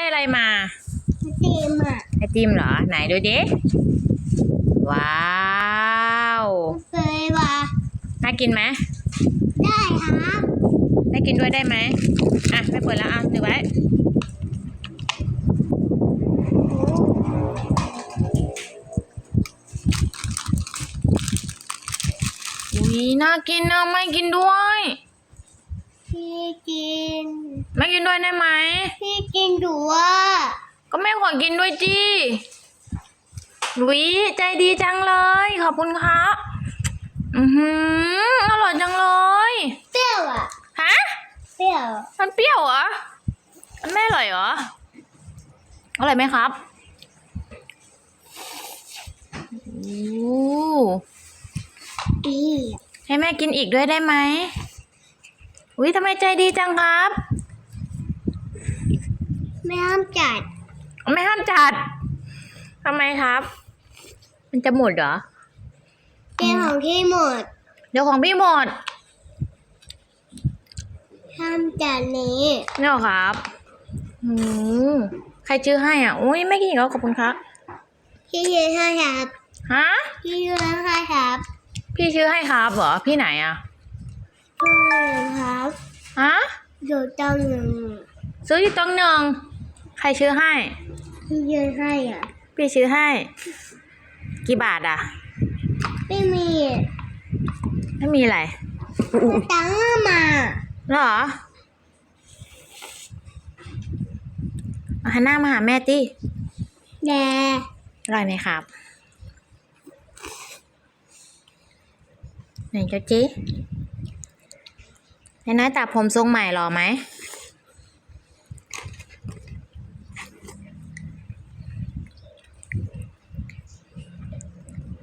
ได้อะไรมาเต็มอะไอติมเหรอ ไหนดูดิ ว้าวเคยว่าน่ากินไหมได้ครับได้กินด้วยได้ไหมอะ ไม่เปิดแล้วอะถือไว้อุ้ยน่ากินนะไม่กินด้วย พี่กิน ไม่กินด้วยได้ไหม พี่กินดูว่าก็แม่ขอกินด้วยจีวิใจดีจังเลย ขอบคุณครับ อือหืออร่อยจังเลย เปรี้ยวอะ ฮะ เปรี้ยวมันเปรี้ยวเหรอมันไม่อร่อยเหรอ อร่อยไหมครับโอ้อีให้แม่กินอีกด้วยได้ไหม อุ้ยทำไมใจดีจังครับ ไม่ห้ามจัด ไม่ห้ามจัดทำไมครับ มันจะหมดเหรอเป็นของที่หมด เดี๋ยวของพี่หมด ห้ามจัดนี้นี่เหรอครับอืมใครชื่อให้อะอุ้ยไม่กินอีกแล้วขอบคุณครับพี่ยืนให้ครับฮะพี่ยืนให้ครับ พี่ชื่อให้ครับเหรอพี่ไหนอะเพื่อน ครับฮะอยู่ตรงหนึ่งซื้ออยู่ตรงหนึ่งใครชื่อให้พี่ยืนให้อะพี่ชื่อให้ กี่บาทอะ ไม่มีไม่มีอะไรตังค์มาเหรอเอาหันหน้ามาหาแม่ติแดอร่อยไหมครับ ไหนเจ้าจี ไหนน้าตัดผมทรงใหม่หรอไหม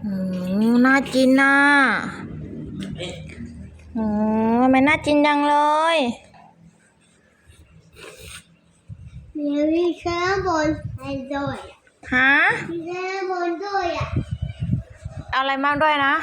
อืมน่ากินน่ะโอ้ทำไมน่ากินจังเลยมีวิชาบนให้ด้วยฮะวิชาบนด้วยอะ เอาอะไรมากด้วยนะ